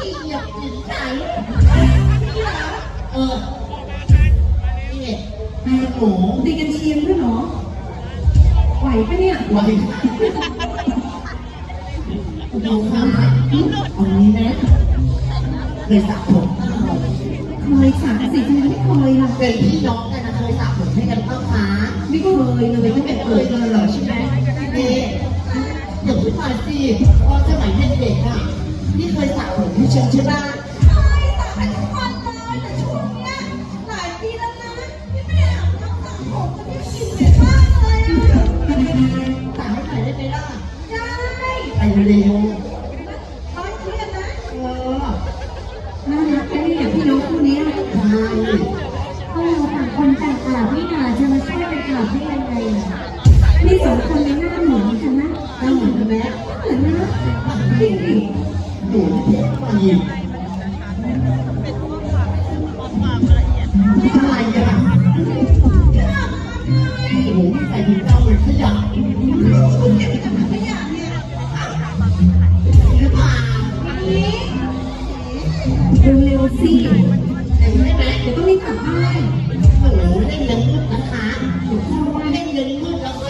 ใจพี่อยากกินใจนี่เหรอเออนี่แม่หมูตีกันเชียงด้วยเหรอไหวปะเนี่ยไว้ดูค่ะเอานี้นะเคยสระผมเปล่าเคยสามสิบไม่เคยล่ะเป็นพี่น้องกันนะเคยสระผมให้กันเปล่าคะไม่เคยเลยไม่ตั้งเคแต่ยเกิดเลเลยยเหรอใช่ไหมนี่เดี๋ยวขึ้นมาสิเพราะสมัยเด็กๆอะ พี่เคยสระผมให้ฉันใช่ปะใช่สระกันทุกวันเลยแต่ช่วงเนี้ยหลายปีแล้วนะที่ไม่ได้อาบน้ำสระผมมันไม่กินเหม็นมากเลยอะสระให้หน่อยได้ไหมล่ะได้ไปเร็วร้อยเทียนนะเออน่ารักนะเนี่ยพี่น้องคู่เนี้ยใช่พวกเราต่างคนต่างกลับนี่นาจะมาช่วยกันกลับได้ยังไงอะนี่สองคนในหน้าเหมือนกันนะหน้าเหมือนกันไหมเหมือนนะจริง ดิหนูเด็กมายิงอะไรอะโอ้โหใส่ถุงเท้าเลยขยะคุณเก็บไปทำถังขยะเนี่หรือเปล่าเร็วๆสิเห็นไหมเดี๋ยวต้องรีบกลับบ้านหนูเล่นยันมืดนะคะหนูเข้าว่าเล่นยันมืดแล้วค่อยก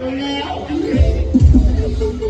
เร็ว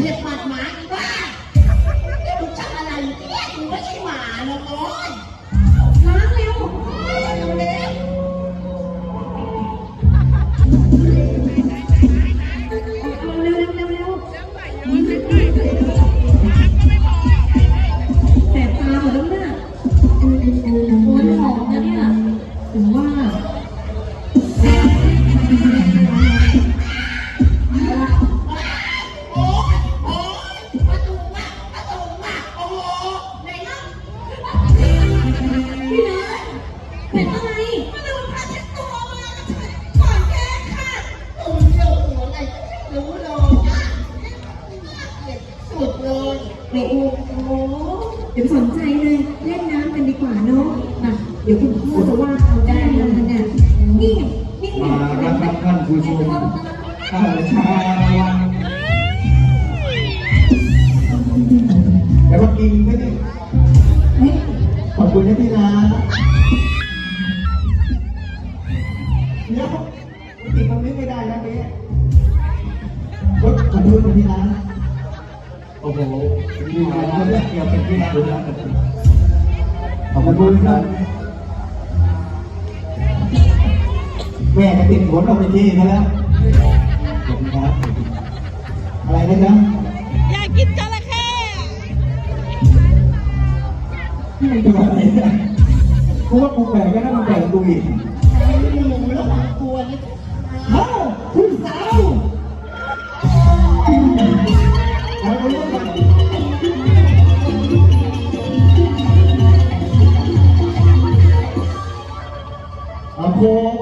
เห็บหมัดหมาอี ครับท่านผู้ชมข้าวชาวันแล้วก็กินไม่ได้ขอบคุณนะพี่นาเดี๋ยวติดตรงนี้ไม่ได้นะเบ๊รถขอบคุณนะพี่นาโอ้โหพี่นาเขาเรียกเกี่ยวเป็นพี่นาดูนะขอบคุณครับ แม่ก็ติดหัวเราไปที่เขาแล้วขอบคุณครับ อะไรนะจ๊ะอยากกินจระเข้ตัวอะไรนะกูว่ากูแปลกก็น่ามาแปลกกูอีกหนูระวังตัวนิดเฮ้าคุณสาวเอาไปเลยค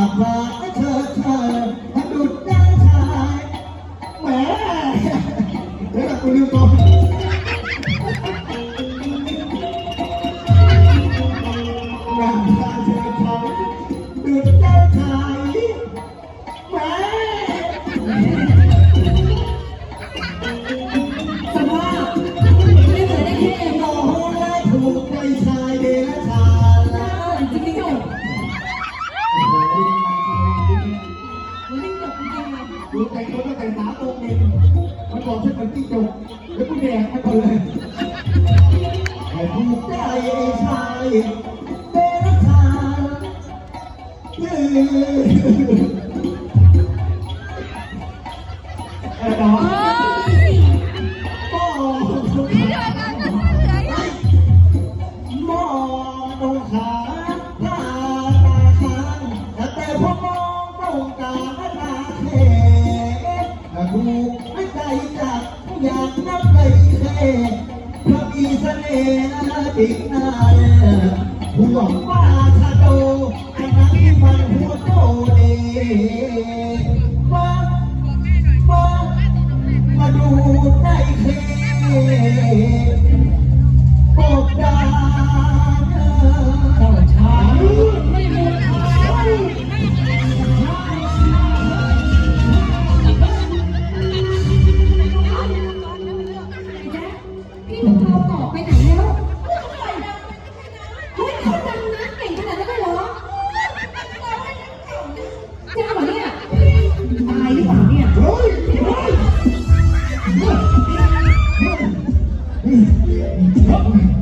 หน้าพาเธอชายทักดุดดันชายแหมเดี๋ยวกูลืมก่อนหน้าพาเธอชักดุดดันชายแหม เลยให้ถูกใจชายเดรัจฉานเออโอ้หมอตรงขาผ้า ติดหน้าห่วงว่าชาโตไอ้นั้นที่มันหัวโตดีมา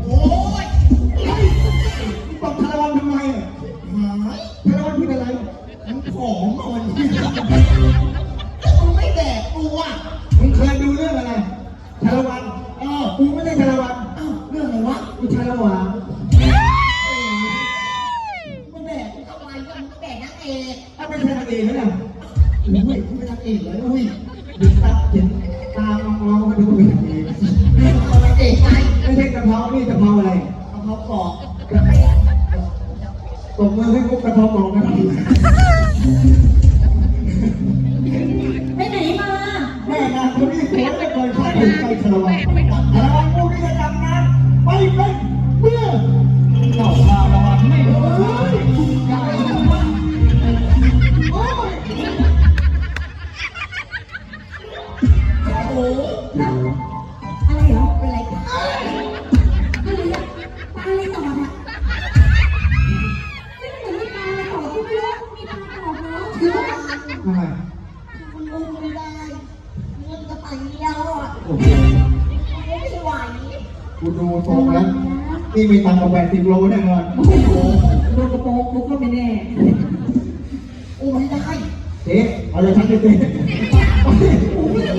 โอ้ยบอกคาราวันทำไมอะหายคาราวันพูดอะไรมันผอมอะวันนี้แต่มึงไม่แดกกูอะมึงเคยดูเรื่องอะไรชาละวันเออกูไม่ได้ชาละวันอ้าวเรื่องอะไรวะกูชาละวานมึงแดกกูทำไมวะมึงแดกนางเอกถ้าเป็นนางเอกนะเนี่ยอุ้ยกูเป็นนางเอกเลยอุ้ยดูตาเห็นตามองมาดูเป็นนางเอกเอานางเอกไง ไม่ใช่กะเพรานี่กะเพราอะไรเอาเขากรอกตบมือให้กุ๊กกระเพรามองนะครับไปไหนมาแม่นางคนนี้สวยเหลือเกินชอบถึงใจคารวันคารวะกูนี่จะดำน้ำไปเป็นเมื่อเจ้าคารวันไม่เอ้ยอย่าไปทำมันโอ้ยโอ้โห ทรงแล้วนี่มีตังค์กับแปดสิบโลแน่นอนโอ้โหโดนกระโปรงมุกก็ไม่แน่ โอ้ไม่ได้เจ๊เอาเลยทักเจ๊โอ้โห